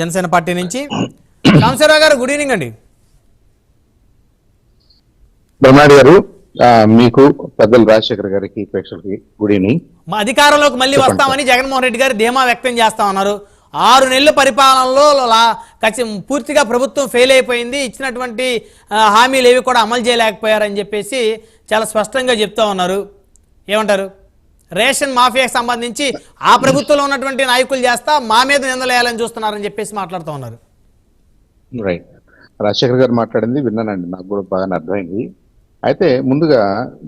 Janasena party నుంచి. రామశివరావు గారు good evening అండి. బ్రహ్మాడి గారు మీకు పెద్దలు రాజశేఖర్ గారికి ప్రేక్షకులకి గుడ్ ఈవినింగ్ మా అధికారంలోకి మళ్ళీ వస్తామని జగన్మోహన్ రెడ్డి గారు ధీమా వ్యక్తం చేస్తా ఉన్నారు. ఆరు నెలల పరిపాలనలో పూర్తిగా ప్రభుత్వం ఫెయిల్ అయిపోయింది. ఇచ్చినటువంటి హామీలు ఏవి కూడా అమలు చేయలేకపోయారని చెప్పేసి చాలా స్పష్టంగా చెప్తా ఉన్నారు. ఏమంటారు? రేషన్ మాఫియాకి సంబంధించి ఆ ప్రభుత్వంలో ఉన్నటువంటి నాయకులు చేస్తా మా మీద నిందలేయాలని చూస్తున్నారని చెప్పేసి మాట్లాడుతూ ఉన్నారు. రైట్ రాజశేఖర్ గారు మాట్లాడింది విన్నానండి. నాకు కూడా బాగా అర్థమైంది. అయితే ముందుగా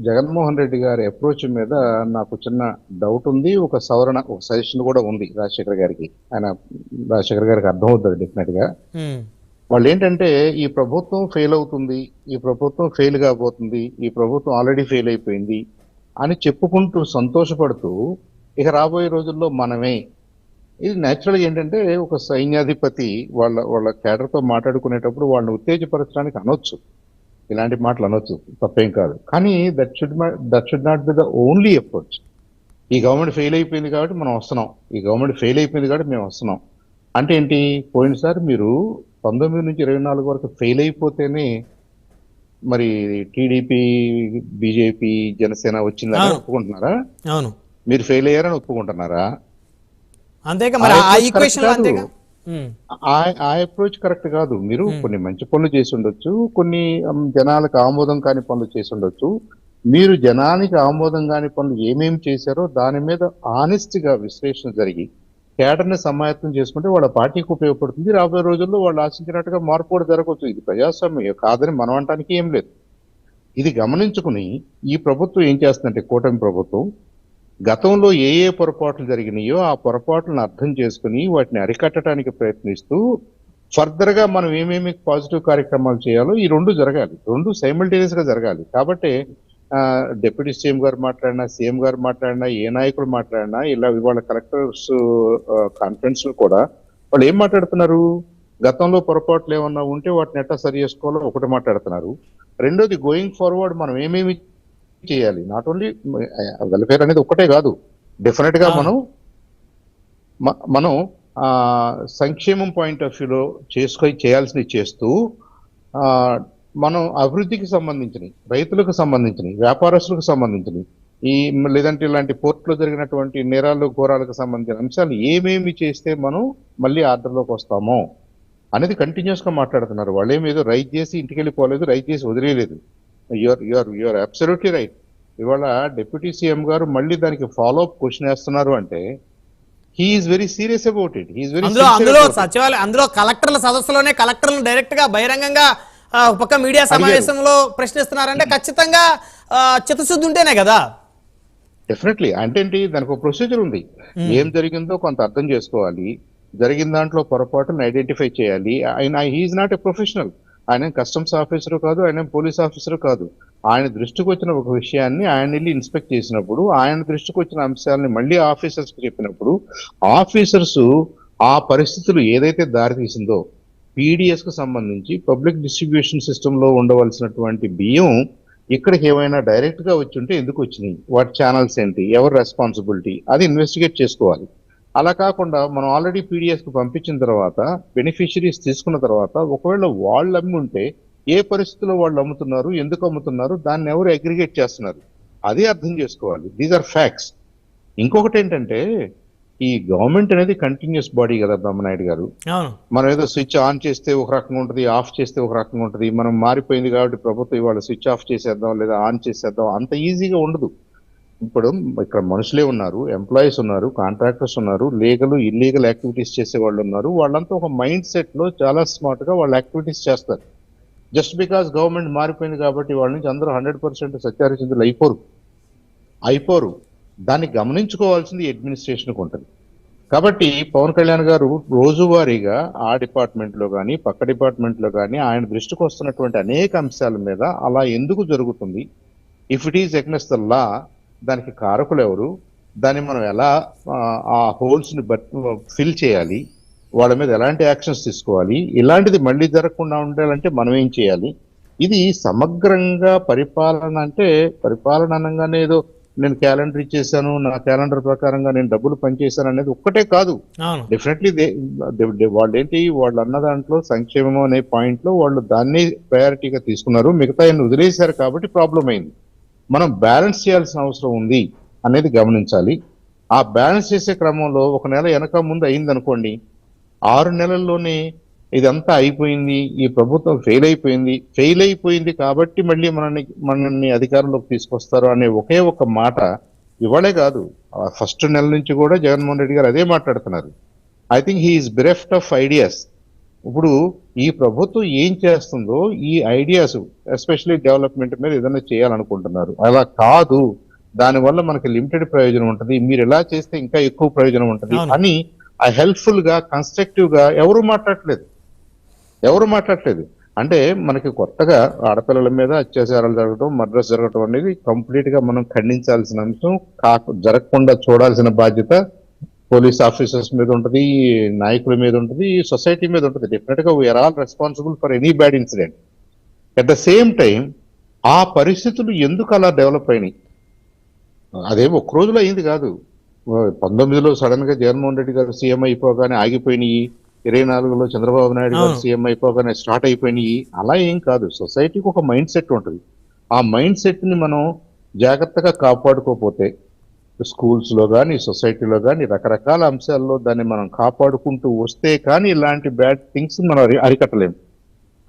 జగన్మోహన్ రెడ్డి గారి అప్రోచ్ మీద నాకు చిన్న డౌట్ ఉంది ఒక సవరణ ఒక సజెషన్ కూడా ఉంది రాజశేఖర్ గారికి. ఆయన రాజశేఖర్ గారికి అర్థం అవుతుంది డెఫినెట్గా. ఉమ్, వాళ్ళు ఏంటంటే ఈ ప్రభుత్వం ఫెయిల్ అవుతుంది ఈ ప్రభుత్వం ఫెయిల్ కాబోతుంది ఈ ప్రభుత్వం ఆల్రెడీ ఫెయిల్ అయిపోయింది అని చెప్పుకుంటూ సంతోషపడుతూ ఇక రాబోయే రోజుల్లో మనమే. ఇది న్యాచురల్గా ఏంటంటే ఒక సైన్యాధిపతి వాళ్ళ వాళ్ళ కేడర్తో మాట్లాడుకునేటప్పుడు వాళ్ళని ఉత్తేజపరచడానికి అనొచ్చు. ఇలాంటి మాటలు అనొచ్చు తప్పేం కాదు. కానీ that should that should not be the only approach ఈ గవర్నమెంట్ ఫెయిల్ అయిపోయింది కాబట్టి మనం వస్తున్నాం. ఈ గవర్నమెంట్ ఫెయిల్ అయిపోయింది కాబట్టి మేము వస్తున్నాం. అంటే ఏంటి? పోయినసారి మీరు పంతొమ్మిది నుంచి ఇరవై నాలుగు వరకు ఫెయిల్ అయిపోతేనే మరి టీడీపీ బీజేపీ జనసేన వచ్చిందని. ఒప్పుకుంటున్నారా? అవును. మీరు ఫెయిల్ అయ్యారని ఒప్పుకుంటున్నారా? ఆ అప్రోచ్ కరెక్ట్ కాదు. మీరు కొన్ని మంచి పనులు చేసి ఉండొచ్చు కొన్ని జనాలకు ఆమోదం కాని పనులు చేసి ఉండొచ్చు. మీరు జనానికి ఆమోదం కాని పనులు ఏమేమి చేశారో దాని మీద ఆనెస్ట్గా విశ్లేషణ జరిగి కేడర్ని సమాయత్తం చేసుకుంటే వాళ్ళ పార్టీకి ఉపయోగపడుతుంది. రాబోయే రోజుల్లో వాళ్ళు ఆశించినట్టుగా మార్పు కూడా జరగవచ్చు. ఇది ప్రజాస్వామ్యం కాదని మనం అంటానికి ఏం లేదు. ఇది గమనించుకుని ఈ ప్రభుత్వం ఏం చేస్తుందంటే కూటమి ప్రభుత్వం గతంలో ఏ ఏ పొరపాట్లు జరిగినాయో ఆ పొరపాట్లను అర్థం చేసుకుని వాటిని అరికట్టడానికి ప్రయత్నిస్తూ ఫర్దర్గా మనం ఏమేమి పాజిటివ్ కార్యక్రమాలు చేయాలో ఈ రెండు జరగాలి. రెండు సైమల్టేనియస్గా జరగాలి. కాబట్టి డిప్యూటీ సీఎం గారు మాట్లాడినా సీఎం గారు మాట్లాడినా ఏ నాయకుడు మాట్లాడినా ఇలా ఇవాళ కలెక్టర్స్ కాన్ఫరెన్స్లో కూడా వాళ్ళు ఏం మాట్లాడుతున్నారు? గతంలో పొరపాట్లు ఏమన్నా ఉంటే వాటిని ఎట్లా సరి చేసుకోవాలో ఒకటి మాట్లాడుతున్నారు. రెండోది గోయింగ్ ఫార్వర్డ్ మనం ఏమేమి చేయాలి? నాట్ ఓన్లీ వెల్ఫేర్ అనేది ఒక్కటే కాదు. డెఫినెట్గా మనం మనం ఆ, సంక్షేమం పాయింట్ ఆఫ్ వ్యూలో చేసుకొని చేయాల్సినవి చేస్తూ ఆ, మనం అభివృద్ధికి సంబంధించినవి రైతులకు సంబంధించినవి వ్యాపారస్తులకు సంబంధించినవి ఈ లేదంటే ఇలాంటి పోర్టులో జరిగినటువంటి నేరాలు ఘోరాలకు సంబంధించిన అంశాలు ఏమేమి చేస్తే మనం మళ్ళీ ఆర్డర్లోకి వస్తామో అనేది కంటిన్యూస్గా మాట్లాడుతున్నారు. వాళ్ళు ఏమి ఏదో రైట్ చేసి ఇంటికి వెళ్ళిపోలేదు రైట్ చేసి వదిలేయలేదు. Your your your absolutely right ఇవాళ డిప్యూటీ సీఎం గారు మళ్ళీ దానికి ఫాలో అప్ క్వశ్చన్ వేస్తున్నారు అంటే he's very serious about it he's very అందులో సచివాలయం అందులో కలెక్టర్ల సదస్సులోనే కలెక్టర్లను డైరెక్ట్గా బహిరంగంగా ఒక పక్క మీడియా సమావేశంలో ప్రశ్నిస్తున్నారంటే ఖచ్చితంగా చిత్తశుద్ధి ఉంటేనే కదా. డెఫినెట్లీ అంటే దానికి ఒక ప్రొసీజర్ ఉంది. ఏం జరిగిందో కొంత అర్థం చేసుకోవాలి. జరిగిన దాంట్లో పొరపాటును ఐడెంటిఫై చేయాలి. ఆయన హీఈస్ నాట్ ఎ ప్రొఫెషనల్ ఆయన కస్టమ్స్ ఆఫీసర్ కాదు ఆయన పోలీస్ ఆఫీసర్ కాదు. ఆయన దృష్టికి వచ్చిన ఒక విషయాన్ని ఆయన వెళ్ళి ఇన్స్పెక్ట్ చేసినప్పుడు ఆయన దృష్టికి వచ్చిన అంశాలని మళ్ళీ ఆఫీసర్స్కి చెప్పినప్పుడు ఆఫీసర్స్ ఆ పరిస్థితులు ఏదైతే దారితీసిందో పీడిఎస్కు సంబంధించి పబ్లిక్ డిస్ట్రిబ్యూషన్ సిస్టమ్లో ఉండవలసినటువంటి బియ్యం ఇక్కడికి ఏమైనా డైరెక్ట్గా వచ్చి ఉంటే ఎందుకు వచ్చినాయి? వాటి ఛానల్స్ ఏంటి? ఎవరు రెస్పాన్సిబిలిటీ అది ఇన్వెస్టిగేట్ చేసుకోవాలి. అలా కాకుండా మనం ఆల్రెడీ పీడిఎస్కు పంపించిన తర్వాత బెనిఫిషరీస్ తీసుకున్న తర్వాత ఒకవేళ వాళ్ళు అమ్మి ఉంటే ఏ పరిస్థితిలో వాళ్ళు అమ్ముతున్నారు? ఎందుకు అమ్ముతున్నారు? దాన్ని ఎవరు అగ్రిగేట్ చేస్తున్నారు? అదే అర్థం చేసుకోవాలి. దీస్ ఆర్ ఫ్యాక్ట్స్ ఇంకొకటి ఏంటంటే ఈ గవర్నమెంట్ అనేది కంటిన్యూస్ బాడీ కదా బ్రహ్మనాయుడు గారు. మనం ఏదో స్విచ్ ఆన్ చేస్తే ఒక రకంగా ఉంటుంది ఆఫ్ చేస్తే ఒక రకంగా ఉంటుంది మనం మారిపోయింది కాబట్టి ప్రభుత్వం ఇవాళ స్విచ్ ఆఫ్ చేసేద్దాం లేదా ఆన్ చేసేద్దాం అంత ఈజీగా ఉండదు. ఇప్పుడు ఇక్కడ మనుషులే ఉన్నారు ఎంప్లాయీస్ ఉన్నారు కాంట్రాక్టర్స్ ఉన్నారు లీగల్ ఇల్లీగల్ యాక్టివిటీస్ చేసే వాళ్ళు ఉన్నారు. వాళ్ళంతా ఒక మైండ్ సెట్లో చాలా స్మార్ట్గా వాళ్ళ యాక్టివిటీస్ చేస్తారు. జస్ట్ బికాస్ గవర్నమెంట్ మారిపోయింది కాబట్టి వాళ్ళ నుంచి అందరూ హండ్రెడ్ పర్సెంట్ సత్యారిచిందులు అయిపోరు. అయిపోరు. దాన్ని గమనించుకోవాల్సింది అడ్మినిస్ట్రేషన్కి ఉంటుంది. కాబట్టి పవన్ కళ్యాణ్ గారు రోజువారీగా ఆ డిపార్ట్మెంట్లో కానీ పక్క డిపార్ట్మెంట్లో కానీ ఆయన దృష్టికి వస్తున్నటువంటి అనేక అంశాల మీద అలా ఎందుకు జరుగుతుంది? If it is against the law దానికి కారకులు ఎవరు? దాన్ని మనం ఎలా ఆ, ఆ హోల్స్ని ఫిల్ చేయాలి? వాళ్ళ మీద ఎలాంటి యాక్షన్స్ తీసుకోవాలి? ఇలాంటిది మళ్ళీ జరగకుండా ఉండాలంటే మనం ఏం చేయాలి? ఇది సమగ్రంగా పరిపాలన అంటే పరిపాలన అనగానే ఏదో నేను క్యాలెండర్ ఇచ్చేసాను నా క్యాలెండర్ ప్రకారంగా నేను డబ్బులు పనిచేశాను అనేది ఒక్కటే కాదు. డెఫినెట్లీ వాళ్ళు ఏంటి వాళ్ళు అన్న దాంట్లో సంక్షేమం అనే పాయింట్లో వాళ్ళు దాన్ని ప్రయారిటీగా తీసుకున్నారు. మిగతా ఆయన వదిలేశారు కాబట్టి ప్రాబ్లం అయింది. మనం బ్యాలెన్స్ చేయాల్సిన అవసరం ఉంది అనేది గమనించాలి. ఆ బ్యాలెన్స్ చేసే క్రమంలో ఒక నెల వెనక ముందు అయింది అనుకోండి ఆరు నెలల్లోనే ఇదంతా అయిపోయింది ఈ ప్రభుత్వం ఫెయిల్ అయిపోయింది. ఫెయిల్ అయిపోయింది కాబట్టి మళ్ళీ మనల్ని మనల్ని అధికారంలోకి తీసుకొస్తారు అనే ఒకే ఒక మాట ఇవాళే కాదు. ఫస్ట్ నెల నుంచి కూడా జగన్మోహన్ రెడ్డి గారు అదే మాట్లాడుతున్నారు. I think he's bereft of ideas ఇప్పుడు ఈ ప్రభుత్వం ఏం చేస్తుందో ఈ ఐడియాస్ ఎస్పెషల్లీ డెవలప్మెంట్ మీద ఏదైనా చేయాలనుకుంటున్నారు. అలా కాదు. దానివల్ల మనకి లిమిటెడ్ ప్రయోజనం ఉంటుంది. మీరు ఎలా చేస్తే ఇంకా ఎక్కువ ప్రయోజనం ఉంటుంది. అని ఆ హెల్ప్ఫుల్గా కన్స్ట్రక్టివ్గా ఎవరు మాట్లాడట్లేదు. ఎవరు మాట్లాడలేదు అంటే మనకి కొత్తగా ఆడపిల్లల మీద అత్యాచారాలు జరగడం మర్డర్స్ జరగడం అనేది కంప్లీట్గా మనం ఖండించాల్సిన అంశం కాక జరగకుండా చూడాల్సిన బాధ్యత పోలీస్ ఆఫీసర్స్ మీద ఉంటుంది నాయకుల మీద ఉంటుంది సొసైటీ మీద ఉంటుంది. డెఫినెట్గా we're all responsible for any bad incident at the same time ఆ పరిస్థితులు ఎందుకు అలా డెవలప్ అయినాయి? అదే ఒక్క రోజులో అయింది కాదు. పంతొమ్మిదిలో సడన్గా జగన్మోహన్ రెడ్డి గారు సీఎం అయిపోగానే ఆగిపోయినాయి. ఇరవై నాలుగులో చంద్రబాబు నాయుడు గారు. సీఎం అయిపోగానే స్టార్ట్ అయిపోయినాయి. అలా ఏం కాదు. సొసైటీకి ఒక మైండ్ సెట్ ఉంటుంది. ఆ మైండ్ సెట్ని మనం జాగ్రత్తగా కాపాడుకోపోతే స్కూల్స్లో కానీ సొసైటీలో కానీ రకరకాల అంశాల్లో దాన్ని మనం కాపాడుకుంటూ వస్తే కానీ ఇలాంటి బ్యాడ్ థింగ్స్ మనం అరి అరికట్టలేం.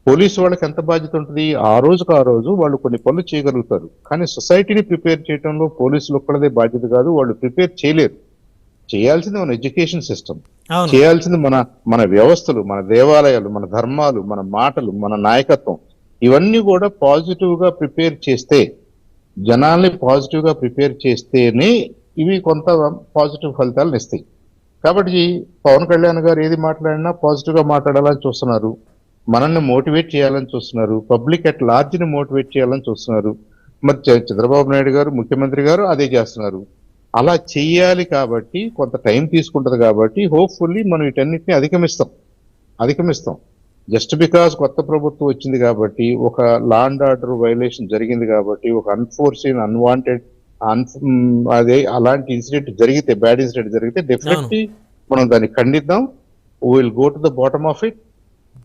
పోలీసు వాళ్ళకి ఎంత బాధ్యత ఉంటుంది? ఆ రోజుకు ఆ రోజు వాళ్ళు కొన్ని పనులు చేయగలుగుతారు. కానీ సొసైటీని ప్రిపేర్ చేయడంలో పోలీసులు ఒక్కడదే బాధ్యత కాదు. వాళ్ళు ప్రిపేర్ చేయలేరు. చేయాల్సింది మన ఎడ్యుకేషన్ సిస్టమ్. చేయాల్సింది మన మన వ్యవస్థలు మన దేవాలయాలు మన ధర్మాలు మన మాటలు మన నాయకత్వం. ఇవన్నీ కూడా పాజిటివ్గా ప్రిపేర్ చేస్తే జనాల్ని పాజిటివ్గా ప్రిపేర్ చేస్తేనే ఇవి కొంత పాజిటివ్ ఫలితాలను ఇస్తాయి కాబట్టి పవన్ కళ్యాణ్ గారు ఏది మాట్లాడినా పాజిటివ్గా మాట్లాడాలని చూస్తున్నారు. మనల్ని మోటివేట్ చేయాలని చూస్తున్నారు. పబ్లిక్ అట్ లార్జ్ని మోటివేట్ చేయాలని చూస్తున్నారు. మరి చంద్రబాబు నాయుడు గారు ముఖ్యమంత్రి గారు అదే చేస్తున్నారు. అలా చెయ్యాలి కాబట్టి కొంత టైం తీసుకుంటది కాబట్టి హోప్ఫుల్లీ మనం వీటన్నిటిని అధిగమిస్తాం. అధిగమిస్తాం. జస్ట్ బికాస్ కొత్త ప్రభుత్వం వచ్చింది కాబట్టి ఒక లా అండ్ ఆర్డర్ వైలేషన్ జరిగింది కాబట్టి ఒక అన్ఫోర్సీన్ అన్వాంటెడ్ అన్ అదే అలాంటి ఇన్సిడెంట్ జరిగితే బ్యాడ్ ఇన్సిడెంట్ జరిగితే డెఫినెట్లీ మనం దాన్ని ఖండిద్దాం. Will go to the bottom of it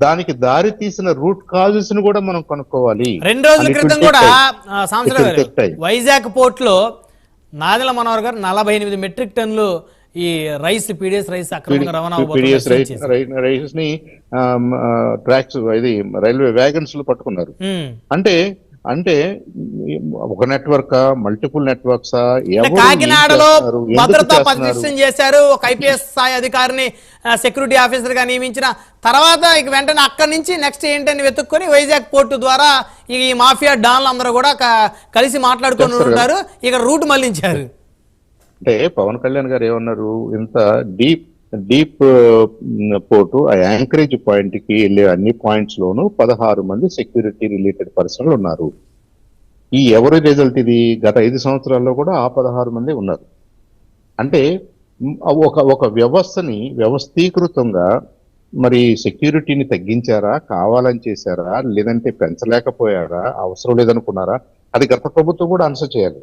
దానికి దారి తీసిన రూట్ కాజెస్ని కూడా మనం కనుక్కోవాలి. రెండు రోజుల క్రితం కూడా. వైజాగ్ పోర్ట్లో నాదెల మనోహర్ గారు నలభై ఎనిమిది మెట్రిక్ టన్నులు ఈ రైస్ పీడిఎస్ రైస్ అక్రమంగా రవాణా పీడిఎస్ రైస్ని ట్రాక్స్ ఇది రైల్వే వ్యాగన్స్లో పట్టుకున్నారు. అంటే అంటే ఒక నెట్వర్క్ మల్టిపుల్ నెట్వర్క్సా కాకినాడలో భద్రతా పరిశీలన చేశారు ఒక ఐపీఎస్ స్థాయి అధికారిని సెక్యూరిటీ ఆఫీసర్గా నియమించిన తర్వాత ఇక వెంటనే అక్కడి నుంచి నెక్స్ట్ ఏంటని వెతుక్కొని వైజాగ్ పోర్టు ద్వారా ఈ మాఫియా డాన్లు అందరూ కూడా కలిసి మాట్లాడుకొని. ఉంటారు ఇక రూట్ మళ్ళించారు. అంటే పవన్ కళ్యాణ్ గారు ఏమన్నారు? ఇంత డీప్ డీప్ పోర్టు ఆ యాంకరేజ్ పాయింట్కి వెళ్ళే అన్ని పాయింట్స్ లోను పదహారు మంది సెక్యూరిటీ రిలేటెడ్ పర్సన్లు ఉన్నారు. ఈ ఎవరి రిజల్ట్ ఇది? గత ఐదు సంవత్సరాల్లో కూడా ఆ పదహారు మంది ఉన్నారు. అంటే ఒక ఒక వ్యవస్థని వ్యవస్థీకృతంగా మరి సెక్యూరిటీని తగ్గించారా? కావాలని చేశారా? లేదంటే పెంచలేకపోయారా? అవసరం లేదనుకున్నారా? అది గత ప్రభుత్వం కూడా ఆన్సర్ చేయాలి.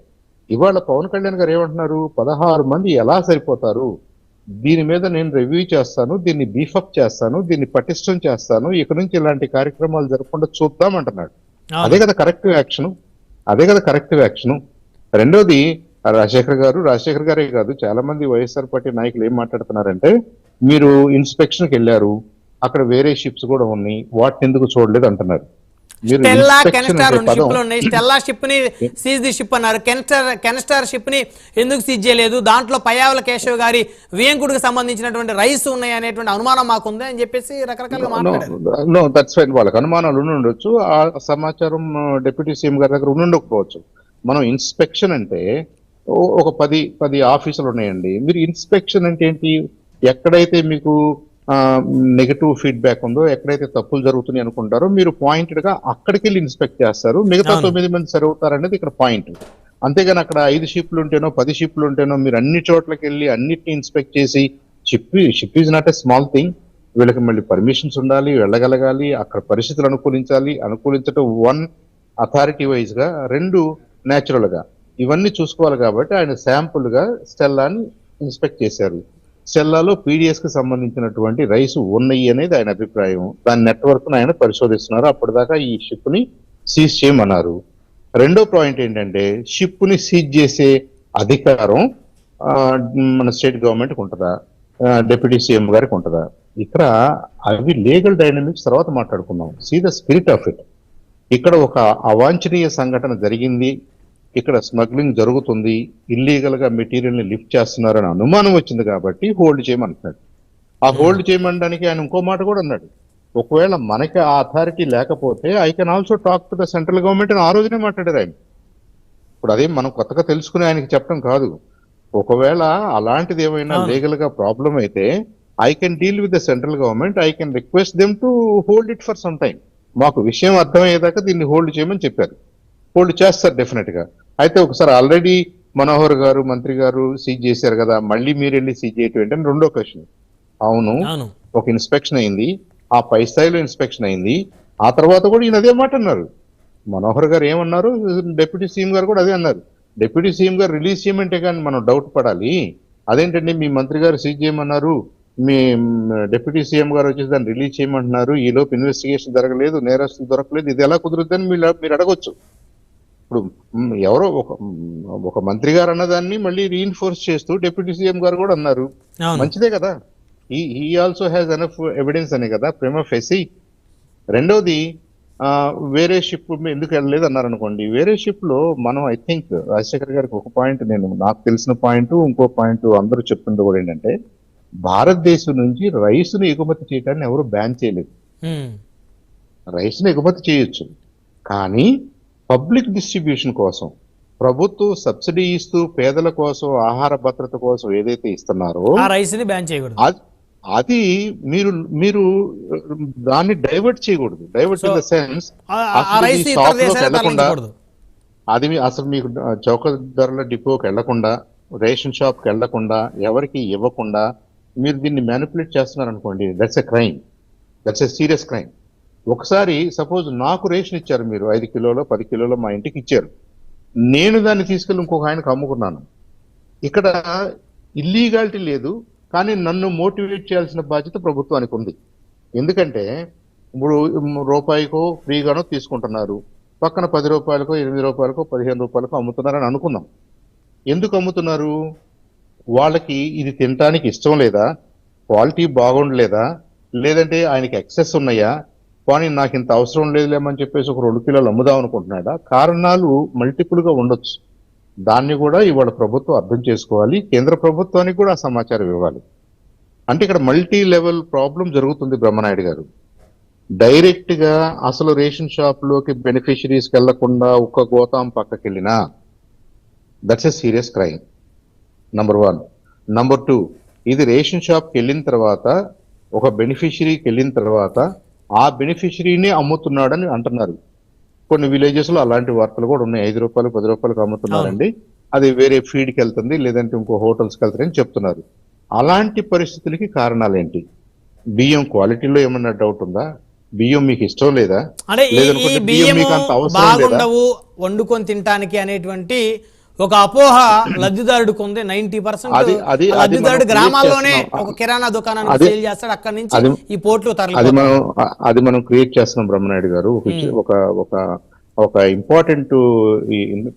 ఇవాళ పవన్ కళ్యాణ్ గారు ఏమంటున్నారు? పదహారు మంది ఎలా సరిపోతారు? దీని మీద నేను రివ్యూ చేస్తాను దీన్ని బీఫప్ చేస్తాను దీన్ని పటిష్టం చేస్తాను ఇక నుంచి ఇలాంటి కార్యక్రమాలు జరగకుండా చూద్దాం అంటున్నాడు. అదే కదా కరెక్టివ్ యాక్షన్ అదే కదా కరెక్టివ్ యాక్షన్ రెండోది రాజశేఖర్ గారు రాజశేఖర్ గారే కాదు చాలా మంది వైఎస్ఆర్ పార్టీ నాయకులు ఏం మాట్లాడుతున్నారంటే మీరు ఇన్స్పెక్షన్కి వెళ్ళారు అక్కడ వేరే షిప్స్ కూడా ఉన్నాయి వాటిని ఎందుకు చూడలేదు అంటున్నారు. స్టెల్లా కెనస్టార్ రెండు షిప్లు ఉన్నాయి. స్టెల్లా షిప్ని సీజ్ ది షిప్ అన్నారు. కెనస్టార్ కెనస్టార్ షిప్ని ఎందుకు సీజ్ చేయలేదు? దాంట్లో పయ్యావుల కేశవ్ గారి వియంకుడికి సంబంధించినటువంటి రైస్ ఉన్నాయి అనేటువంటి అనుమానం మాకుంది అని చెప్పేసి రకరకాలుగా మాట్లాడారు. వాళ్ళకి అనుమానాలు ఉండి ఉండొచ్చు. ఆ సమాచారం డిప్యూటీ సీఎం గారి దగ్గర ఉండి ఉండకపోవచ్చు. మనం ఇన్స్పెక్షన్ అంటే ఒక పది పది ఆఫీసులు ఉన్నాయండి. మీరు ఇన్స్పెక్షన్ అంటే ఏంటి? ఎక్కడైతే మీకు నెగటివ్ ఫీడ్బ్యాక్ ఉందో ఎక్కడైతే తప్పులు జరుగుతున్నాయి అనుకుంటారో మీరు పాయింటెడ్గా అక్కడికి వెళ్ళి ఇన్స్పెక్ట్ చేస్తారు. మిగతా. తొమ్మిది మంది సరి అవుతారనేది ఇక్కడ పాయింట్ అంతేగాని అక్కడ ఐదు షిప్లు ఉంటేనో పది షిప్లు ఉంటేనో మీరు అన్ని చోట్లకి వెళ్ళి అన్నిటిని ఇన్స్పెక్ట్ చేసి ship ship is not a small thing వీళ్ళకి మళ్ళీ పర్మిషన్స్ ఉండాలి వెళ్ళగలగాలి అక్కడ పరిస్థితులు అనుకూలించాలి. అనుకూలించడం వన్ అథారిటీ వైజ్గా రెండు న్యాచురల్గా. ఇవన్నీ చూసుకోవాలి కాబట్టి ఆయన శాంపుల్గా స్టెల్లాని ఇన్స్పెక్ట్ చేశారు. సెల్లాలో పీడిఎస్కి సంబంధించినటువంటి రైస్ ఉన్నాయి అనేది ఆయన అభిప్రాయం. దాని నెట్వర్క్ను ఆయన పరిశోధిస్తున్నారు. అప్పటిదాకా ఈ షిప్ని సీజ్ చేయమన్నారు. రెండో పాయింట్ ఏంటంటే షిప్ని సీజ్ చేసే అధికారం మన స్టేట్ గవర్నమెంట్ ఉంటుందా? డిప్యూటీ సీఎం గారికి ఉంటుందా? ఇక్కడ అవి లీగల్ డైనమిక్స్ తర్వాత మాట్లాడుకుందాం. See the spirit of it ఇక్కడ ఒక అవాంఛనీయ సంఘటన జరిగింది. ఇక్కడ స్మగ్లింగ్ జరుగుతుంది ఇల్లీగల్గా మెటీరియల్ని లిఫ్ట్ చేస్తున్నారని అనుమానం వచ్చింది కాబట్టి హోల్డ్ చేయమంటున్నాడు. ఆ హోల్డ్ చేయమనడానికి ఆయన ఇంకో మాట కూడా అన్నాడు. ఒకవేళ మనకి ఆ అథారిటీ లేకపోతే I can also talk to the central government అని ఆ రోజునే మాట్లాడారు ఆయన. ఇప్పుడు అదే మనం కొత్తగా తెలుసుకుని ఆయనకి చెప్పడం కాదు. ఒకవేళ అలాంటిది ఏమైనా. లీగల్గా ప్రాబ్లం అయితే I can deal with the central government I can request them to hold it for some time మాకు విషయం అర్థమయ్యేదాకా దీన్ని హోల్డ్ చేయమని చెప్పారు. హోల్డ్ చేస్తారు డెఫినెట్గా. అయితే ఒకసారి ఆల్రెడీ మనోహర్ గారు మంత్రి గారు సీజ్ చేశారు కదా మళ్ళీ మీరు వెళ్ళి సీజ్ చేయటం ఏంటని రెండో క్వశ్చన్. అవును. ఒక ఇన్స్పెక్షన్ అయింది ఆ పై స్థాయిలో ఇన్స్పెక్షన్ అయింది ఆ తర్వాత కూడా ఈయన అదే మాట అన్నారు. మనోహర్ గారు ఏమన్నారు? డిప్యూటీ సీఎం గారు కూడా అదే అన్నారు. డిప్యూటీ సీఎం గారు రిలీజ్ చేయమంటే కానీ మనం డౌట్ పడాలి. అదేంటండి మీ మంత్రి గారు సీజ్ చేయమన్నారు మీ డిప్యూటీ సీఎం గారు వచ్చేసి దాన్ని రిలీజ్ చేయమంటున్నారు ఈ లోపు ఇన్వెస్టిగేషన్ జరగలేదు నేరస్తులు దొరకలేదు ఇది ఎలా కుదురుతుందని మీరు మీరు అడగొచ్చు. ఇప్పుడు ఎవరో ఒక ఒక మంత్రి గారు అన్నదాన్ని మళ్ళీ రీఇన్ఫోర్స్ చేస్తూ డిప్యూటీ సీఎం గారు కూడా అన్నారు. మంచిదే కదా. ఈ ఈ ఆల్సో హ్యాస్ ఎనఫ్ ఎవిడెన్స్ అనే కదా. ప్రేమ ఫెసి రెండోది వేరే షిప్ ఎందుకు వెళ్ళలేదు అన్నారు అనుకోండి వేరే షిప్లో మనం ఐ థింక్ రాజశేఖర్ గారికి ఒక పాయింట్ నేను నాకు తెలిసిన పాయింట్ ఇంకో పాయింట్ అందరూ చెప్తుంది కూడా ఏంటంటే భారతదేశం నుంచి రైస్ను ఎగుమతి చేయడాన్ని ఎవరు బ్యాన్ చేయలేదు. రైస్ను ఎగుమతి చేయొచ్చు. కానీ పబ్లిక్ డిస్ట్రిబ్యూషన్ కోసం ప్రభుత్వం సబ్సిడీ ఇస్తూ పేదల కోసం ఆహార భద్రత కోసం ఏదైతే ఇస్తున్నారో ఆ రైస్ని బ్యాన్ చేయకూడదు. అది మీరు మీరు దాన్ని డైవర్ట్ చేయకూడదు. డైవర్ట్ ఇన్ ద సెన్స్ తరలించకూడదు అది అసలు మీకు చౌక ధరల డిపోకి వెళ్ళకుండా రేషన్ షాప్కి వెళ్ళకుండా ఎవరికి ఇవ్వకుండా మీరు దీన్ని మ్యానిపులేట్ చేస్తున్నారు అనుకోండి that's a crime that's a serious crime ఒకసారి సపోజ్ నాకు రేషన్ ఇచ్చారు మీరు ఐదు కిలోలో పది కిలోలో మా ఇంటికి ఇచ్చారు. నేను దాన్ని తీసుకెళ్ళి ఇంకొక ఆయనకు అమ్ముకున్నాను. ఇక్కడ ఇల్లీగాలిటీ లేదు కానీ నన్ను మోటివేట్ చేయాల్సిన బాధ్యత ప్రభుత్వానికి ఉంది. ఎందుకంటే ఇప్పుడు రూపాయికో ఫ్రీగానో తీసుకుంటున్నారు. పక్కన పది రూపాయలకో ఎనిమిది రూపాయలకో పదిహేను రూపాయలకో అమ్ముతున్నారని అనుకుందాం ఎందుకు అమ్ముతున్నారు? వాళ్ళకి ఇది తినటానికి ఇష్టం లేదా? క్వాలిటీ బాగుండలేదా? లేదంటే ఆయనకి ఎక్సెస్ ఉన్నాయా? కానీ నాకు ఇంత అవసరం లేదులేమని చెప్పేసి ఒక రెండు కిలోలు అమ్ముదాం అనుకుంటున్నాడా? కారణాలు మల్టిపుల్గా ఉండొచ్చు. దాన్ని కూడా ఇవాళ ప్రభుత్వం అర్థం చేసుకోవాలి. కేంద్ర ప్రభుత్వానికి కూడా ఆ సమాచారం ఇవ్వాలి. అంటే ఇక్కడ మల్టీ లెవెల్ ప్రాబ్లం జరుగుతుంది బ్రహ్మనాయుడు గారు. డైరెక్ట్గా అసలు రేషన్ షాప్లోకి బెనిఫిషరీస్కి వెళ్ళకుండా ఒక్క గోతాం పక్కకి వెళ్ళినా that's a serious crime number one number two ఇది రేషన్ షాప్కి వెళ్ళిన తర్వాత ఒక బెనిఫిషరీకి వెళ్ళిన తర్వాత ఆ బెనిఫిషరీని అమ్ముతున్నాడని అంటున్నారు. కొన్ని విలేజెస్లో అలాంటి వార్తలు కూడా ఉన్నాయి. ఐదు రూపాయలు పది రూపాయలకు అమ్ముతున్నారండి. అది వేరే ఫీడ్కి వెళ్తుంది లేదంటే ఇంకో హోటల్స్కి వెళ్తారని చెప్తున్నారు. అలాంటి పరిస్థితులకి కారణాలు ఏంటి బియ్యం క్వాలిటీలో ఏమన్నా డౌట్ ఉందా? బియ్యం మీకు ఇష్టం లేదా? అంటే ఈ- బియ్యం మీకు అంత అవసరం బాగుండవు వండుకొని తినటానికి అనేటువంటి ఒక అపోహ లబ్ధిదారుడికి ఉంది నైన్టీ పర్సెంట్ లబ్ధిదారుడు గ్రామాల్లోనే. ఒక కిరాణా దుకాణానికి అది- సేల్ చేస్తాడు. అక్కడి నుంచి ఈ పోర్ట్లు అది మనం అది మనం క్రియేట్ చేస్తున్నాం బ్రహ్మనాయుడు గారు. ఒక విషయం- ఒక ఒక ఇంపార్టెంట్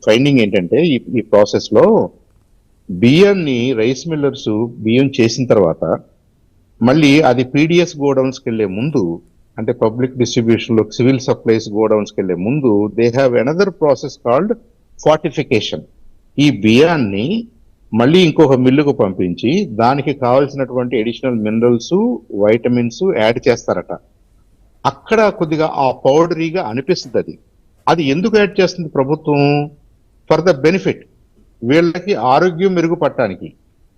ఫైండింగ్ ఏంటంటే ఈ ప్రాసెస్లో బియ్యాన్ని రైస్ మిల్లర్స్ బియ్యం చేసిన తర్వాత మళ్ళీ అది పీడిఎస్ గోడౌన్స్కి వెళ్ళే ముందు అంటే పబ్లిక్ డిస్ట్రిబ్యూషన్లో సివిల్ సప్లైస్ గోడౌన్స్కి వెళ్ళే ముందు they have another process called fortification ఈ బియ్యాన్ని మళ్ళీ ఇంకొక మిల్లుకు పంపించి దానికి కావలసినటువంటి అడిషనల్ మినరల్స్ వైటమిన్స్ యాడ్ చేస్తారట. అక్కడ కొద్దిగా ఆ పౌడరీగా అనిపిస్తుంది. అది అది ఎందుకు యాడ్ చేస్తుంది ప్రభుత్వం? ఫర్ ద బెనిఫిట్ వీళ్ళకి ఆరోగ్యం మెరుగుపడటానికి.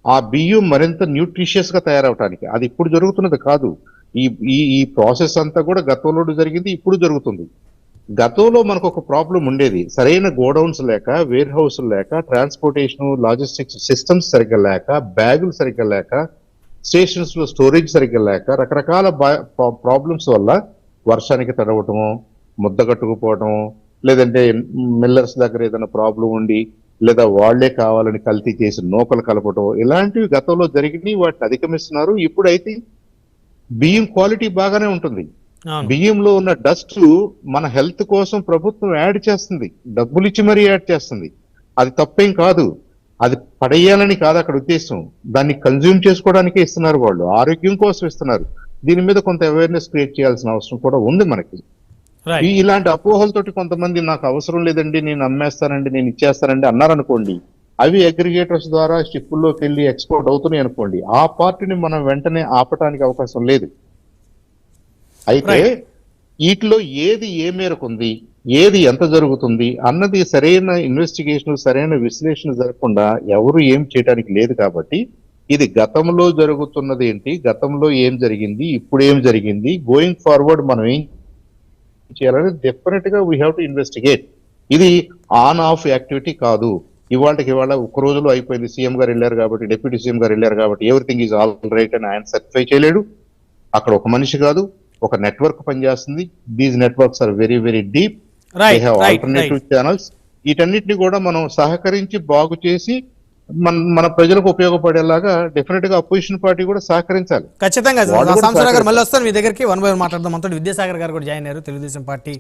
ఆ బియ్యం మరింత న్యూట్రిషియస్గా తయారవటానికి. అది ఇప్పుడు జరుగుతున్నది కాదు. ఈ ఈ ప్రాసెస్ అంతా కూడా గతంలో జరిగింది ఇప్పుడు జరుగుతుంది. గతంలో మనకు ఒక ప్రాబ్లం ఉండేది. సరైన గోడౌన్స్ లేక వేర్ హౌస్ లేక ట్రాన్స్పోర్టేషన్ లాజిస్టిక్స్ సిస్టమ్స్ సరిగ్గా లేక బ్యాగులు సరిగ్గా లేక స్టేషన్స్లో స్టోరేజ్ సరిగ్గా లేక రకరకాల ప్రాబ్లమ్స్ వల్ల వర్షానికి తడవటము ముద్ద కట్టుకుపోవటం లేదంటే మిల్లర్స్ దగ్గర ఏదైనా ప్రాబ్లం ఉండి లేదా వాళ్ళే కావాలని కల్తీ చేసి నూకలు కలపటం ఇలాంటివి గతంలో జరిగినాయి వాటిని అధిగమిస్తున్నారు. ఇప్పుడైతే బియ్యం క్వాలిటీ బాగానే ఉంటుంది. బియ్యంలో ఉన్న డస్ట్ మన హెల్త్ కోసం ప్రభుత్వం యాడ్ చేస్తుంది. డబ్బులు ఇచ్చి మరీ యాడ్ చేస్తుంది. అది తప్పేం కాదు. అది పడేయాలని కాదు అక్కడ ఉద్దేశం. దాన్ని కన్జ్యూమ్ చేసుకోవడానికే ఇస్తున్నారు వాళ్ళు. ఆరోగ్యం కోసం ఇస్తున్నారు. దీని మీద కొంత అవేర్నెస్ క్రియేట్ చేయాల్సిన అవసరం కూడా ఉంది మనకి. ఇలాంటి అపోహలతోటి కొంతమంది నాకు అవసరం లేదండి నేను అమ్మేస్తానండి నేను ఇచ్చేస్తానండి అన్నారనుకోండి అవి అగ్రిగేటర్స్ ద్వారా షిప్పుల్లోకి వెళ్ళి ఎక్స్పోర్ట్ అవుతున్నాయి అనుకోండి ఆ పార్టీని మనం వెంటనే ఆపటానికి అవకాశం లేదు. అయితే. వీటిలో ఏది ఏ మేరకు ఉంది ఏది ఎంత జరుగుతుంది అన్నది సరైన ఇన్వెస్టిగేషన్ సరైన విశ్లేషణ జరగకుండా ఎవరు ఏం చేయడానికి లేదు కాబట్టి ఇది గతంలో జరుగుతున్నది ఏంటి గతంలో ఏం జరిగింది ఇప్పుడు ఏం జరిగింది గోయింగ్ ఫార్వర్డ్ మనం ఏం చేయాలని డెఫినెట్గా వీ హ్యావ్ టు ఇన్వెస్టిగేట్ ఇది ఆన్ ఆఫ్ యాక్టివిటీ కాదు. ఇవాళకి ఇవాళ ఒక రోజులో అయిపోయింది. సీఎం గారు వెళ్ళారు కాబట్టి డిప్యూటీ సీఎం గారు వెళ్ళారు కాబట్టి ఎవ్రీథింగ్ ఈజ్ ఆల్ రైట్ అని ఆయన సర్టిఫై చేయలేడు. అక్కడ ఒక మనిషి కాదు. ఒక నెట్వర్క్ పనిచేస్తుంది. These networks are very very deep alternative channels వీటన్నిటిని కూడా మనం సహకరించి బాగు చేసి మన మన ప్రజలకు ఉపయోగపడేలాగా డెఫినెట్గా అపోజిషన్ పార్టీ కూడా సహకరించాలి. ఖచ్చితంగా. మళ్ళీ వస్తాను. మీ దగ్గరికి వన్ బై వన్ మాట్లాడదాం. మనతో విద్యాసాగర్ గారు కూడా జాయిన్ అయ్యారు. తెలుగుదేశం పార్టీ